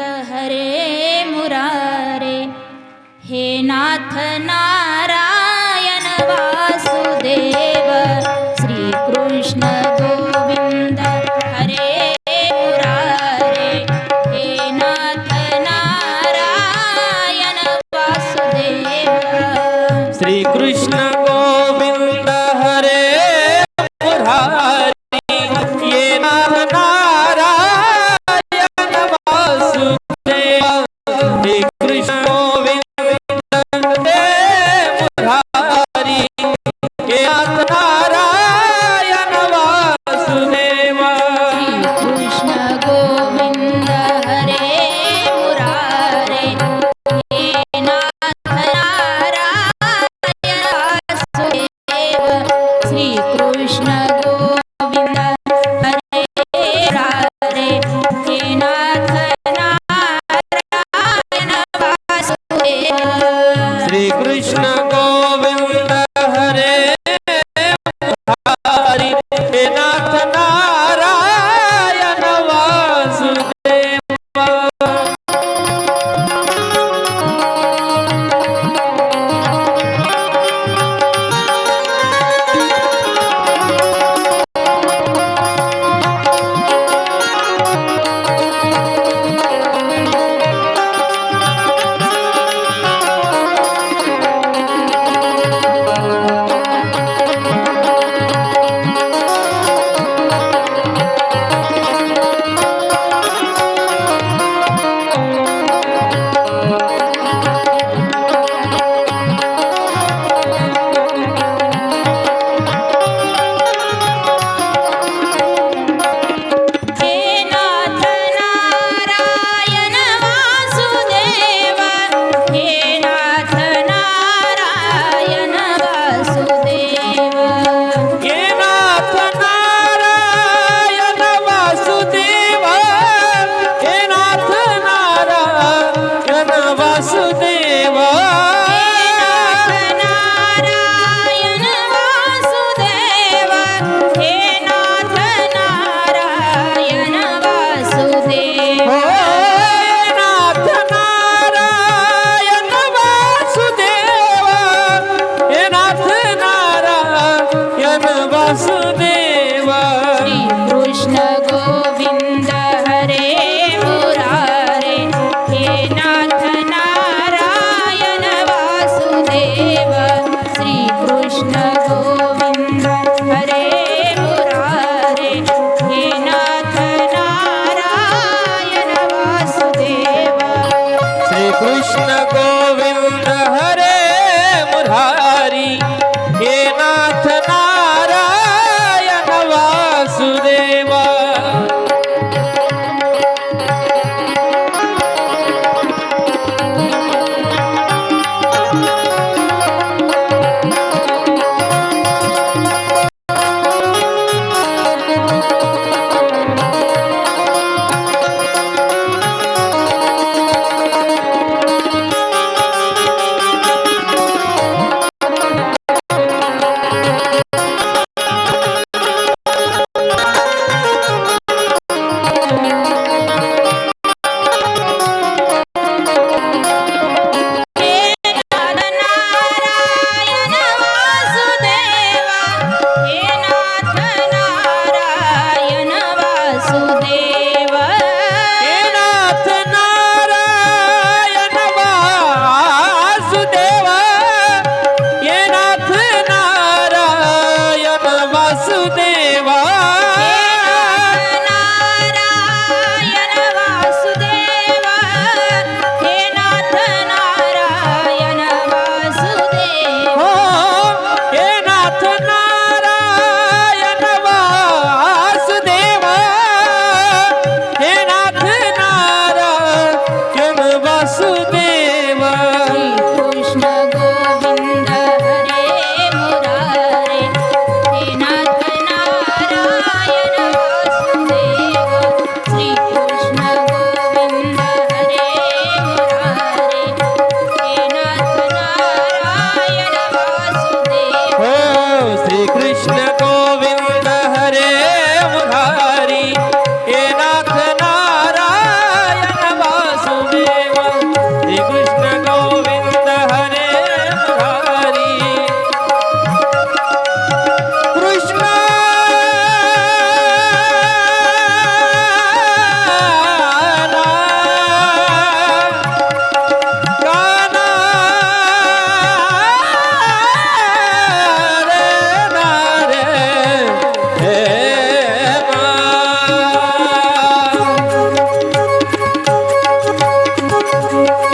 गोविंद हरे मुरारे. हे नाथ नारायण वासुदेव श्रीकृष्ण गोविंद हरे मुरारे. हे नाथ नारायण वासुदेव श्रीकृष्ण casa.